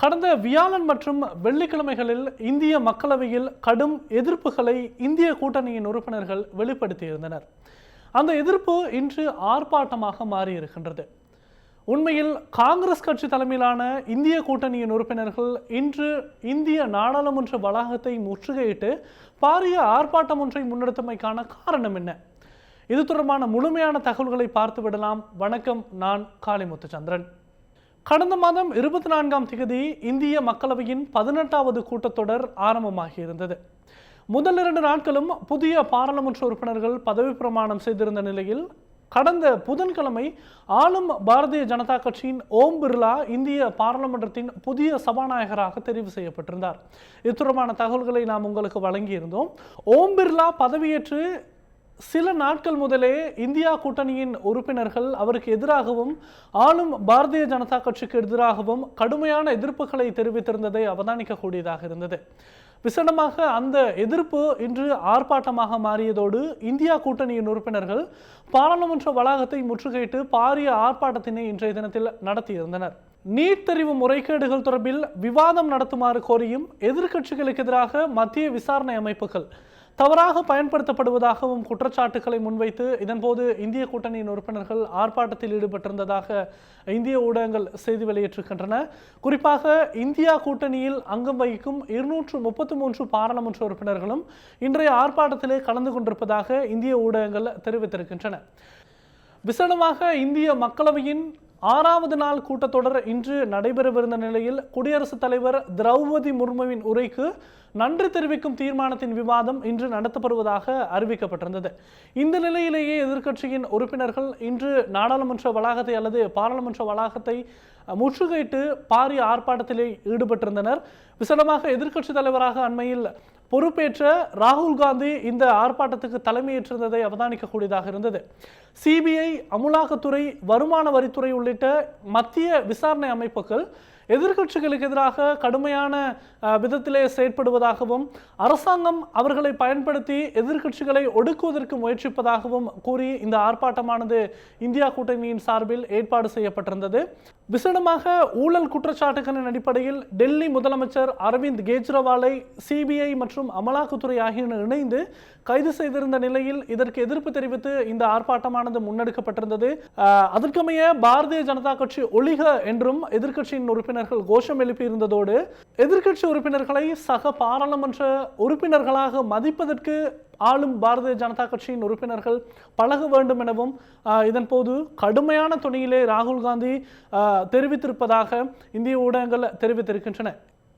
கடந்த வியாழன் மற்றும் வெள்ளிக்கிழமைகளில் இந்திய மக்களவையில் கடும் எதிர்ப்புகளை இந்திய கூட்டணியின் உறுப்பினர்கள் வெளிப்படுத்தியிருந்தனர். அந்த எதிர்ப்பு இன்று ஆர்ப்பாட்டமாக மாறியிருக்கின்றது. உண்மையில் காங்கிரஸ் கட்சி தலைமையிலான இந்திய கூட்டணியின் உறுப்பினர்கள் இன்று இந்திய நாடாளுமன்ற வளாகத்தை முற்றுகையிட்டு பாரிய ஆர்ப்பாட்டம் ஒன்றை முன்னெடுத்தமைக்கான காரணம் என்ன? இது தொடர்பான முழுமையான தகவல்களை பார்த்து விடலாம் வணக்கம். நான் காளிமுத்துச்சந்திரன். கடந்த மாதம் இருபத்தி நான்காம் திகதி இந்திய மக்களவையின் பதினெட்டாவது கூட்டத்தொடர் ஆரம்பமாகியிருந்தது. முதல் இரண்டு நாட்களும் புதிய பாராளுமன்ற உறுப்பினர்கள் பதவி பிரமாணம் செய்திருந்த நிலையில் கடந்த புதன்கிழமை ஆளும் பாரதிய ஜனதா கட்சியின் ஓம் பிர்லா இந்திய பாராளுமன்றத்தின் புதிய சபாநாயகராக தெரிவு செய்யப்பட்டிருந்தார். இத்தொடர்பான தகவல்களை நாம் உங்களுக்கு வழங்கியிருந்தோம். ஓம் பிர்லா பதவியேற்று சில நாட்கள் முதலே இந்தியா கூட்டணியின் உறுப்பினர்கள் அவருக்கு எதிராகவும் ஆளும் பாரதிய ஜனதா கட்சிக்கு எதிராகவும் கடுமையான எதிர்ப்புகளை தெரிவித்திருந்ததை அவதானிக்கக்கூடியதாக இருந்தது. விசனமாக அந்த எதிர்ப்பு இன்று ஆர்ப்பாட்டமாக மாறியதோடு இந்தியா கூட்டணியின் உறுப்பினர்கள் பாராளுமன்ற வளாகத்தை முற்றுகையிட்டு பாரிய ஆர்ப்பாட்டத்தினை இன்றைய தினத்தில் நடத்தியிருந்தனர். நீட் தெரிவு முறைகேடுகள் தொடர்பில் விவாதம் நடத்துமாறு கோரியும் எதிர்க்கட்சிகளுக்கு எதிராக மத்திய விசாரணை அமைப்புகள் தவறாக பயன்படுத்தப்படுவதாகவும் குற்றச்சாட்டுகளை முன்வைத்து இதன்போது இந்திய கூட்டணியின் உறுப்பினர்கள் ஆர்ப்பாட்டத்தில் ஈடுபட்டிருந்ததாக இந்திய ஊடகங்கள் செய்தி வெளியிட்டிருக்கின்றன. குறிப்பாக இந்தியா கூட்டணியில் அங்கம் வகிக்கும் இருநூற்று முப்பத்தி மூன்று பாராளுமன்ற உறுப்பினர்களும் இன்றைய ஆர்ப்பாட்டத்திலே கலந்து கொண்டிருப்பதாக இந்திய ஊடகங்கள் தெரிவித்திருக்கின்றன. விசேடமாக இந்திய மக்களவையின் ஆறாவது நாள் கூட்டத்தொடர் இன்று நடைபெறவிருந்த நிலையில் குடியரசுத் தலைவர் திரௌபதி முர்முவின் உரைக்கு நன்றி தெரிவிக்கும் தீர்மானத்தின் விவாதம் இன்று நடத்தப்படுவதாக அறிவிக்கப்பட்டிருந்தது. இந்த நிலையிலேயே எதிர்க்கட்சியின் உறுப்பினர்கள் இன்று நாடாளுமன்ற வளாகத்தை அல்லது பாராளுமன்ற வளாகத்தை முற்றுகையிட்டு பாரிய ஆர்ப்பாட்டத்திலே ஈடுபட்டிருந்தனர். விசடமாக எதிர்க்கட்சி தலைவராக அண்மையில் பொறுப்பேற்ற ராகுல் காந்தி இந்த ஆர்ப்பாட்டத்துக்கு தலைமையேற்றிருந்ததை அவதானிக்கக்கூடியதாக இருந்தது. சிபிஐ அமுலாக்கத்துறை வருமான வரித்துறை உள்ளிட்ட மத்திய விசாரணை அமைப்புகள் எதிர்க்கட்சிகளுக்கு எதிராக கடுமையான விதத்திலே செயற்படுவதாகவும் அரசாங்கம் அவர்களை பயன்படுத்தி எதிர்க்கட்சிகளை ஒடுக்குவதற்கு முயற்சிப்பதாகவும் கூறி இந்த ஆர்ப்பாட்டமானது இந்தியா கூட்டணியின் சார்பில் ஏற்பாடு செய்யப்பட்டிருந்தது. விசேடமாக ஊழல் குற்றச்சாட்டுகளின் அடிப்படையில் டெல்லி முதலமைச்சர் அரவிந்த் கெஜ்ரிவாலை சிபிஐ மற்றும் அமலாக்கத்துறை ஆகியன இணைந்து கைது செய்திருந்த நிலையில் இதற்கு எதிர்ப்பு தெரிவித்து இந்த ஆர்ப்பாட்டமானது முன்னெடுக்கப்பட்டிருந்தது. அதற்கமைய பாரதிய ஜனதா கட்சி ஒளிக என்றும் எதிர்க்கட்சியின் உறுப்பினர்கள் கோஷம் எழுப்பியிருந்ததோடு எதிர்க்கட்சி உறுப்பினர்களை சக பாராளுமன்ற உறுப்பினர்களாக மதிப்பதற்கு ஆளும் பாரதிய ஜனதா கட்சியின் உறுப்பினர்கள் பழக வேண்டும் எனவும் இதன் போது கடுமையான துணியிலே ராகுல் காந்தி தெரிவித்திருப்பதாக இந்திய ஊடகங்கள் தெரிவித்திருக்கின்றன.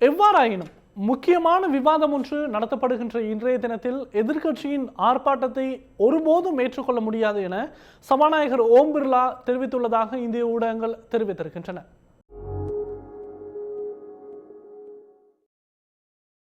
எவ்வாறாயினும் முக்கியமான விவாதம் ஒன்று நடத்தப்படுகின்ற இன்றைய தினத்தில் எதிர்க்கட்சியின் ஆர்ப்பாட்டத்தை ஒருபோதும் ஏற்றுக்கொள்ள முடியாது என சபாநாயகர் ஓம் பிர்லா தெரிவித்துள்ளதாக இந்திய ஊடகங்கள் தெரிவித்திருக்கின்றன.